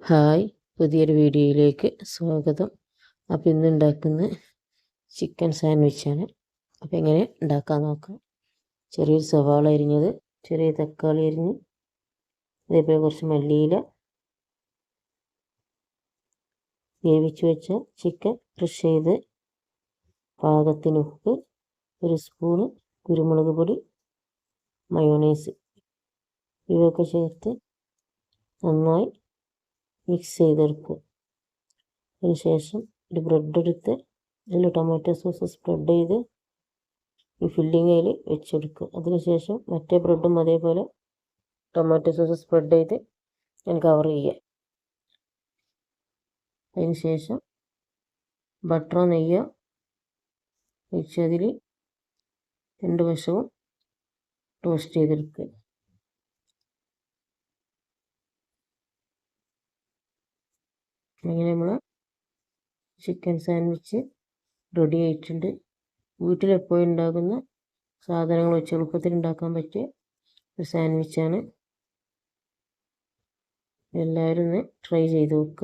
Hi പുതിയൊരു വീഡിയോയിലേക്ക് സ്വാഗതം. അപ്പോൾ ഇന്ന് ഉണ്ടാക്കുന്ന ചിക്കൻ സാൻഡ്വിച്ചാണ് അപ്പോൾ എങ്ങനെ ഉണ്ടാക്കാൻ നോക്കാം. ചെറിയൊരു സവാള അരിഞ്ഞത് ചെറിയ തക്കാളി അരിഞ്ഞ് അതേപോലെ കുറച്ച് മല്ലിയില വേവിച്ച് വെച്ച ചിക്കൻ ക്രഷ് ചെയ്ത് പാകത്തിന് ഉപ്പ് ഒരു സ്പൂണ് കുരുമുളക് പൊടി മയോണൈസ് ഇവയൊക്കെ ചേർത്ത് നന്നായി മിക്സ് ചെയ്തെടുക്കുക അതിനുശേഷം ഒരു ബ്രെഡ് എടുത്ത് അതിൽ ടൊമാറ്റോ സോസ് സ്പ്രെഡ് ചെയ്ത് ഈ ഫില്ലിങ് അതിൽ വെച്ചെടുക്കുക അതിനുശേഷം മറ്റേ ബ്രെഡും അതേപോലെ ടൊമാറ്റോ സോസ് സ്പ്രെഡ് ചെയ്ത് ഞാൻ കവർ ചെയ്യുക അതിനുശേഷം ബട്ടറോ നെയ്യോ ഒഴിച്ചതിൽ രണ്ട് വശവും ടോസ്റ്റ് ചെയ്തെടുക്കുക. അങ്ങനെ നമ്മൾ ചിക്കൻ സാൻഡ്വിച്ച് റെഡി ആയിട്ടുണ്ട്. വീട്ടിലെപ്പോഴും ഉണ്ടാകുന്ന സാധനങ്ങൾ വെച്ച് എളുപ്പത്തിൽ ഉണ്ടാക്കാൻ പറ്റിയ ഒരു സാൻഡ്വിച്ചാണ് എല്ലാവരും ഒന്ന് ട്രൈ ചെയ്ത് നോക്കുക